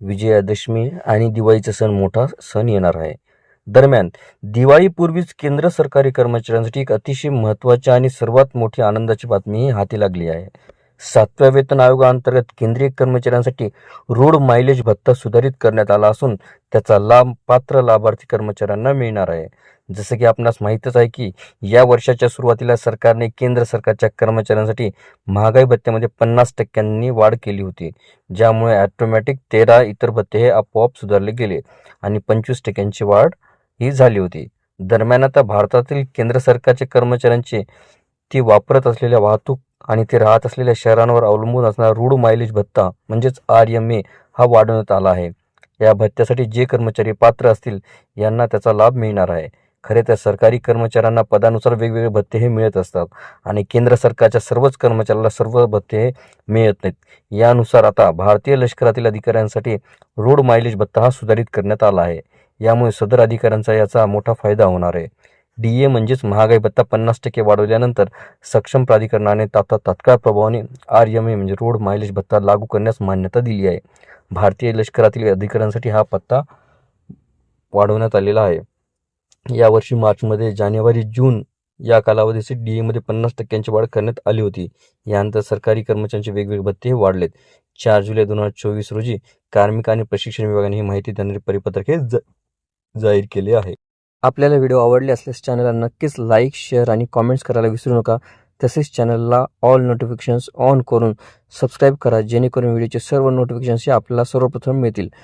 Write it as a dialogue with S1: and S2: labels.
S1: विजयादशमी आणि दिवाळीचा सण मोठा सण येणार आहे. दरम्यान दिवाळीपूर्वीच केंद्र सरकारी कर्मचाऱ्यांसाठी एक अतिशय महत्त्वाची आणि सर्वात मोठी आनंदाची बातमीही हाती लागली आहे. सातव्या वेतन आयोगाअंतर्गत केंद्रीय कर्मचाऱ्यांसाठी रोड मायलेज भत्ता सुधारित करण्यात आला असून त्याचा लाभ पात्र लाभार्थी कर्मचाऱ्यांना मिळणार आहे. जसं की आपणास माहीतच आहे की या वर्षाच्या सुरुवातीला सरकारने केंद्र सरकारच्या कर्मचाऱ्यांसाठी महागाई भत्त्यामध्ये पन्नास टक्क्यांनी वाढ केली होती. ज्यामुळे ॲटोमॅटिक तेरा इतर भत्ते हे आपोआप सुधारले गेले आणि पंचवीस टक्क्यांची वाढ ही झाली होती. दरम्यान आता भारतातील केंद्र सरकारच्या कर्मचाऱ्यांचे ती वापरत असलेल्या वाहतूक आणि ते राहत असलेल्या शहरांवर अवलंबून असणारा रूढ मायलेज भत्ता म्हणजेच आर एम ए हा वाढवण्यात आला आहे. या भत्त्यासाठी जे कर्मचारी पात्र असतील यांना त्याचा लाभ मिळणार आहे. खरे तर सरकारी कर्मचाऱ्यांना पदानुसार वेगवेगळे भत्ते हे मिळत असतात आणि केंद्र सरकारच्या सर्वच कर्मचाऱ्याला सर्व भत्ते हे मिळत नाहीत. यानुसार आता भारतीय लष्करातील अधिकाऱ्यांसाठी रोड मायलेज भत्ता हा सुधारित करण्यात आला आहे. यामुळे सदर अधिकाऱ्यांचा याचा मोठा फायदा होणार आहे. डी ए म्हणजेच महागाई भत्ता पन्नास टक्के वाढवल्यानंतर सक्षम प्राधिकरणाने आता तात्काळ प्रभावाने आर एम ए म्हणजे रोड मायलेज भत्ता लागू करण्यास मान्यता दिली आहे. भारतीय लष्करातील अधिकाऱ्यांसाठी हा पत्ता वाढवण्यात आलेला आहे. यावर्षी मार्चमध्ये जानेवारी जून या कालावधीचे डी एमध्ये पन्नास टक्क्यांची वाढ करण्यात आली होती. यानंतर सरकारी कर्मचाऱ्यांचे वेगवेगळे भत्ते वाढलेत. चार जुलै दोन हजार चोवीस रोजी कार्मिक आणि प्रशिक्षण विभागाने ही माहिती देणारे परिपत्रक हे ज जाहीर केले आहे. आपल्याला व्हिडिओ आवडले असल्यास चॅनलला नक्कीच लाईक शेअर आणि कॉमेंट्स करायला विसरू नका. तसेच चॅनलला ऑल नोटिफिकेशन्स ऑन करून सबस्क्राईब करा जेणेकरून व्हिडिओचे सर्व नोटिफिकेशन्स हे आपल्याला सर्वप्रथम मिळतील.